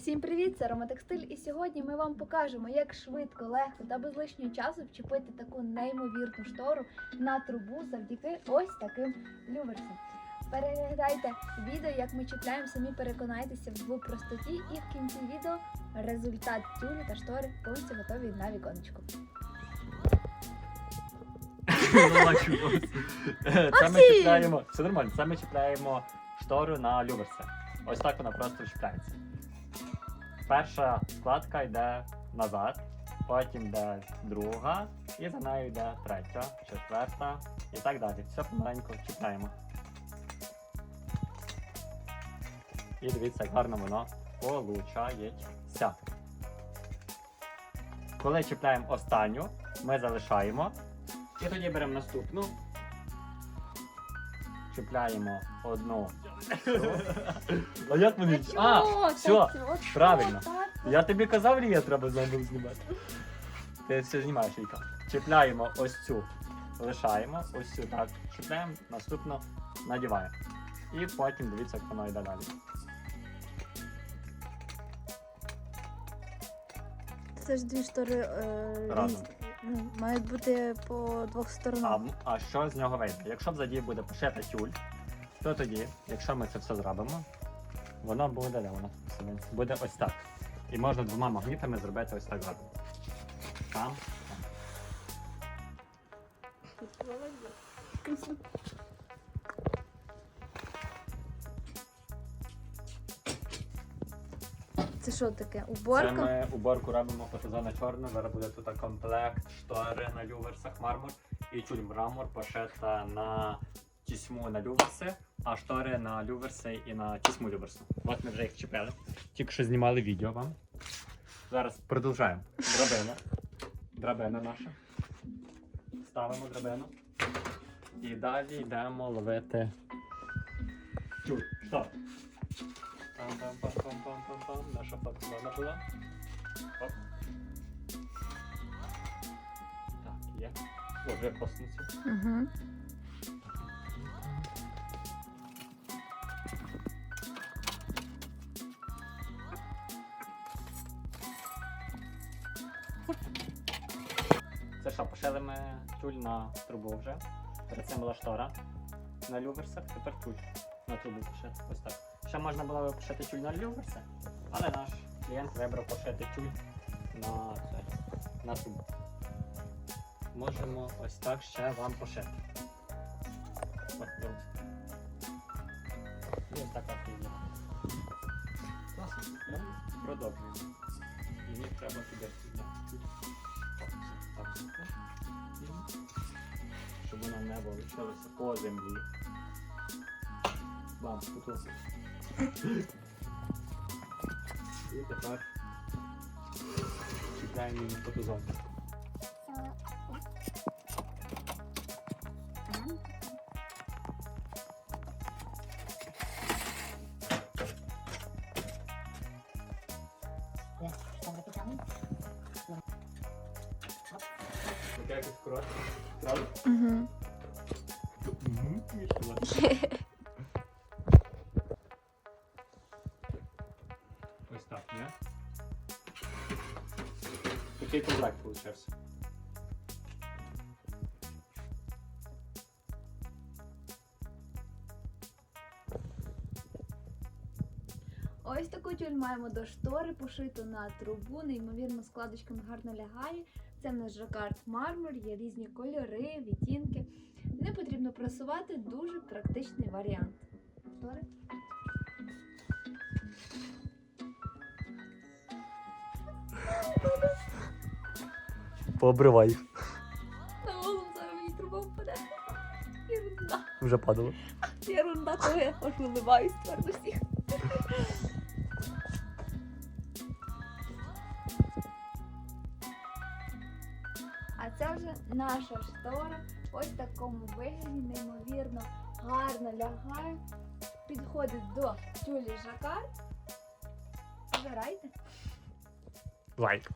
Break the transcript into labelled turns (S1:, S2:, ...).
S1: Всім привіт, це Рома Текстиль, і сьогодні ми вам покажемо, як швидко, легко та без лишнього часу вчепити таку неймовірну штору на трубу завдяки ось таким люверсам. Переглядайте відео, як ми чіпляємо, самі переконайтеся в простоті, і в кінці відео результат тюлі та штори повністю готові на віконечку.
S2: Це ми чіпляємо. Все нормально, це ми чіпляємо штору на люверси. Ось так вона просто чіпляється. Перша складка йде назад, потім йде друга, і за нею йде третя, четверта і так далі. Все помаленьку чіпляємо. І дивіться, як гарно воно получається. Коли чіпляємо останню, ми залишаємо. І тоді беремо наступну. Чіпляємо одну. А як вони? А, все, правильно. Я тобі казав, Рія, треба знову знімати. Ти все знімаєш, Віка. Чіпляємо ось цю, лишаємо, ось цю так. Чіпляємо, наступну надіваємо. І потім дивіться, як воно йде далі.
S1: Це ж дві штори е,
S2: Разом.
S1: Ну, мають бути по двох сторонах.
S2: А, а що з нього вийде? Якщо взаді буде пошита тюль, то тоді, якщо ми це все зробимо, воно буде, де воно буде ось так. І можна двома магнітами зробити ось так гарно. Там, там.
S1: Це що таке? Уборка?
S2: Це ми уборку робимо фотозона чорна. Зараз буде тут комплект, штори на люверсах, мармур і тюль мрамор пошита на тісьму на люверси, а штори на люверси і на тісьму люверсу. От ми вже їх чіпили. Тільки що знімали відео вам. Зараз продовжаємо. Драбина. Драбина наша. Ставимо драбину. І далі йдемо ловити тюль. Штор. Пам-пам-пам-пам-пам-пам. Наша фотозона була. Оп. Так, є. О, вже.
S1: Угу.
S2: Це що, пошили ми тюль на трубу вже. Перед цим була штора на люверсах, тепер тюль на трубу пошити. Ось так. Ще можна було пошити тюль на люверси, але наш клієнт вибрав пошити тюль на, це, на трубу. Можемо ось так ще вам пошити. І ось так от є. Ну, Продовжуємо. Мені треба. І Щоб вона не вилучилася по землі. Бам, тут. І тепер чекаємо її фотозону. Таке якось коротше. Правда?
S1: Угу.
S2: Мгм, Такий комплект получився.
S1: Ось таку тюль маємо до штори, пошиту на трубу, неймовірно складочками гарно лягає. Це в нас жакард мармур, є різні кольори, відтінки. Не потрібно просувати, дуже практичний варіант. Штори?
S2: Пообривай їх.
S1: На голову зараз мені труба впаде. Єрунда.
S2: Вже падало.
S1: Єрунда, коли я аж виливаюсь твердо всіх. А це вже наша штора. Ось в такому вигляді, неймовірно, гарно лягає. Підходить до тюлі жакар. Забирайте.
S2: Лайк.